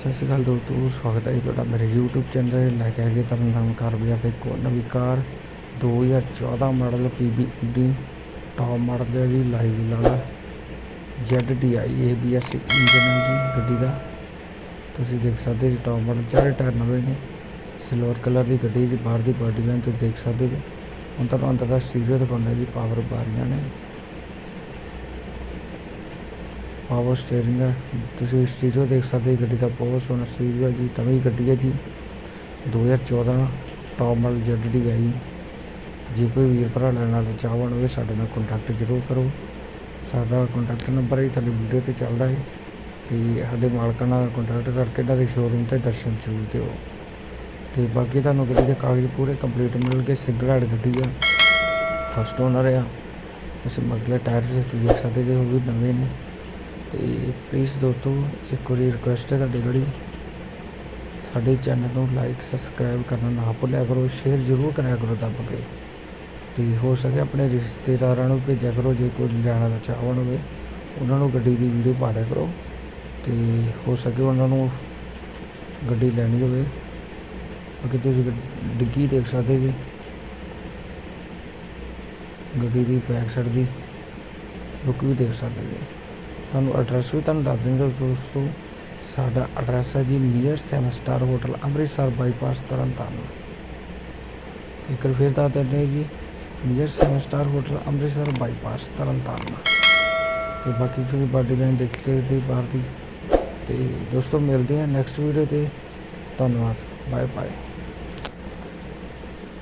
ਸਤਿ ਸ਼੍ਰੀ ਅਕਾਲ ਦੋਸਤੋ, ਸਵਾਗਤ ਹੈ ਜੀ ਤੁਹਾਡਾ ਮੇਰੇ YouTube ਚੈਨਲ ਤੇ। ਲੈ ਕੇ ਆਏ ਤਰਨ ਤਾਰਨ ਕਾਰ ਬਾਜ਼ਾਰ ਤੇ ਇੱਕ ਨਵੀਂ ਕਾਰ। 2014 ਮਾਡਲ PBD ਟੌਪ ਮਾਡਲ ਹੈ ਜੀ ਲਾਈਵ ਵਾਲਾ ZDI ABS ਇੰਜਨ ਹੈ ਜੀ, ਗੱਡੀ ਦਾ। ਤੁਸੀਂ ਦੇਖ ਸਕਦੇ ਜੀ ਟੌਪ ਮਾਡਲ ਚਾਰੇ ਟਾਇਰ ਨਵੇਂ ਨੇ। ਸਿਲਵਰ ਕਲਰ ਦੀ ਗੱਡੀ ਜੀ, ਬਾਹਰ ਦੀ ਬਾਡੀ ਲਾਈਨ ਤੁਸੀਂ ਦੇਖ ਸਕਦੇ ਜੀ ਹੁਣ ਤੁਹਾਨੂੰ ਅੰਦਰ ਦਾ ਸਟੀਰੀਓ ਦਿਖਾਉਂਦਾ ਜੀ ਪਾਵਰ ਬਾਰੀਆਂ ਨੇ। ਪਾਵਰ ਸਟੀਅਰਿੰਗ ਹੈ। ਤੁਸੀਂ ਸਟੀਰੀਓ ਦੇਖ ਸਕਦੇ ਹੋ, ਗੱਡੀ ਦਾ ਬਹੁਤ ਸੋਹਣਾ ਸਟੀਰੀਓ ਹੈ ਜੀ ਨਵੀਂ ਗੱਡੀ ਹੈ ਜੀ। 2014 ਟੌਪ ਮਾਡਲ ਹੈ ਜੀ ਜੇ ਕੋਈ ਵੀਰ ਭਰਾ ਲੈਣਾ ਤਾਂ ਚਾਹਵਣ ਹੋਵੇ, ਸਾਡੇ ਨਾਲ ਕੰਟੈਕਟ ਜ਼ਰੂਰ ਕਰੋ। ਸਾਡਾ ਕੰਟੈਕਟ ਨੰਬਰ ਹੈ ਤੁਹਾਡੀ ਵੀਡੀਓ ਤੇ ਚੱਲਦਾ ਹੈ। ਤੇ ਸਾਡੇ ਮਾਲਕਾਂ ਨਾਲ ਕੰਟੈਕਟ ਕਰਕੇ ਇਹਨਾਂ ਦੇ ਸ਼ੋਰੂਮ ਤੇ ਦਰਸ਼ਨ ਜ਼ਰੂਰ ਦਿਓ। ਤੇ ਬਾਕੀ ਤੁਹਾਨੂੰ ਗੱਡੀ ਦੇ ਕਾਗਜ਼ ਪੂਰੇ ਕੰਪਲੀਟ ਮਿਲਣਗੇ ਸਿੰਗਲ ਹੈਡ ਗੱਡੀ ਆ। ਫਸਟ ਓਨਰ ਆ। ਤੁਸੀਂ ਮਗਲੇ ਟਾਇਰ ਤੁਸੀਂ ਦੇਖ ਸਕਦੇ ਜੇ ਉਹ ਵੀ ਨਵੇਂ ਨੇ। ਤੇ ਪਲੀਜ਼ ਦੋਸਤੋ, ਇੱਕ ਵਾਰੀ ਰਿਕੁਐਸਟ ਹੈ ਤੁਹਾਡੇ ਗੜੀ। ਸਾਡੇ ਚੈਨਲ ਨੂੰ ਲਾਈਕ ਸਬਸਕ੍ਰਾਈਬ ਕਰਨਾ ਨਾ ਭੁੱਲਿਆ ਕਰੋ ਸ਼ੇਅਰ ਜ਼ਰੂਰ ਕਰਿਆ ਕਰੋ ਦੱਬ ਕੇ। ਤੇ ਹੋ ਸਕੇ ਆਪਣੇ ਰਿਸ਼ਤੇਦਾਰਾਂ ਨੂੰ ਭੇਜਿਆ ਕਰੋ, ਜੇ ਕੋਈ ਲੈਣਾ ਦਾ ਚਾਹਵਣ ਹੋਵੇ, ਉਹਨਾਂ ਨੂੰ ਗੱਡੀ ਦੀ ਵੀਡੀਓ ਪਾ ਦਿਆ ਕਰੋ। ਤੇ ਹੋ ਸਕੇ ਉਹਨਾਂ ਨੂੰ ਗੱਡੀ ਲੈਣੀ ਹੋਵੇ। ਅੱਗੇ ਤੁਸੀਂ ਡਿੱਗੀ ਦੇਖ ਸਕਦੇ ਜੀ। ਗੱਡੀ ਦੀ ਬੈਕ ਸਾਈਡ ਦੀ ਲੁੱਕ ਵੀ ਦੇਖ ਸਕਦੇ ਜੀ। ਤੁਹਾਨੂੰ ਐਡਰੈਸ ਵੀ ਤੁਹਾਨੂੰ ਦੱਸ ਦਿੰਦੇ ਦੋਸਤੋ। ਸਾਡਾ ਐਡਰੈਸ ਹੈ ਜੀ near seven star hotel Amritsar bypass Tarn Taran. ਇੱਕ ਵਾਰ ਫਿਰ ਦੱਸ ਦਿੰਦੇ ਹਾਂ ਜੀ near seven star hotel Amritsar bypass Tarn Taran. ਤੇ ਬਾਕੀ ਤੁਸੀਂ ਬਾਡੀ ਲਾਈਨ ਦੇਖ ਸਕਦੇ ਬਾਹਰ ਦੀ। ਤੇ ਦੋਸਤੋ ਮਿਲਦੇ ਹਾਂ ਨੈਕਸਟ ਵੀਡੀਓ ਤੇ। ਧੰਨਵਾਦ ਬਾਏ ਬਾਏ